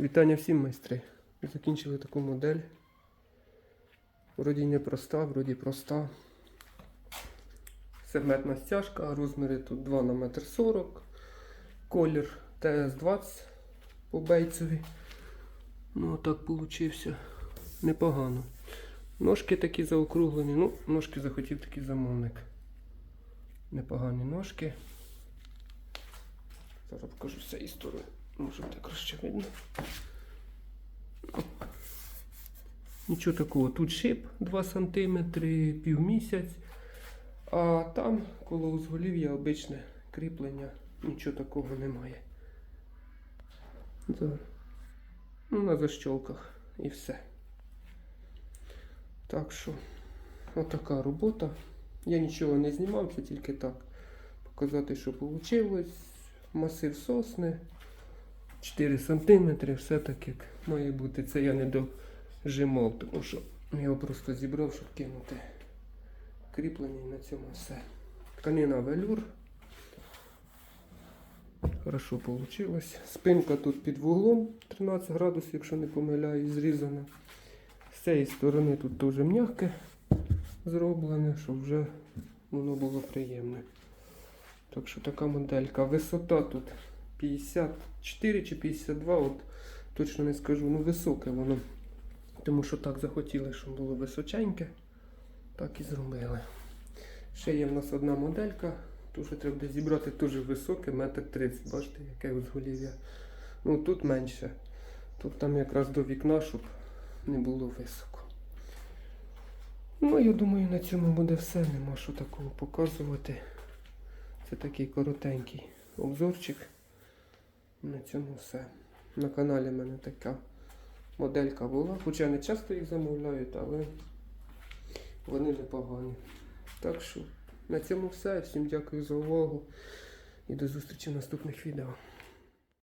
Вітання всім майстри. Закінчили таку модель. Вроді не проста, вроді проста. Сегментна стяжка, розміри тут 2 на 1,40 м. Колір ТС-20 по бейцеві. Ну, так получився. Непогано. Ножки такі заокруглені. Ну, ножки захотів такий замовник. Непогані ножки. Зараз покажу з сторони. Може так краще видно. Нічого такого. Тут шип 2 см, півмісяць. А там коло узголів'я обичне кріплення. Нічого такого немає. Да. Ну, на защолках і все. Так що, отака робота. Я нічого не знімав, це тільки так. Показати, що вийшло. Масив сосни. 4 см, все так як має бути. Це я не дожимав, тому що його просто зібрав, щоб кинути кріплення і на цьому все. Тканина велюр. Хорошо вийшло. Спинка тут під вуглом 13 градусів, якщо не помиляюсь, зрізана. З цієї сторони тут дуже м'яке зроблене, щоб вже воно було приємне. Так що така моделька. Висота тут 54 чи 52, от точно не скажу, ну високе воно. Тому що так захотіли, щоб було височеньке. Так і зробили. Ще є в нас одна моделька. Тут вже треба зібрати дуже високе, метр 30. Бачите, яке узголів'я. Ну тут менше. Тут там якраз до вікна, щоб не було високо. Ну, я думаю, на цьому буде все. Нема що такого показувати. Це такий коротенький обзорчик. На цьому все. На каналі в мене така моделька була. Хоча я не часто їх замовляють, але вони непогані. Так що на цьому все. Всім дякую за увагу і до зустрічі в наступних відео.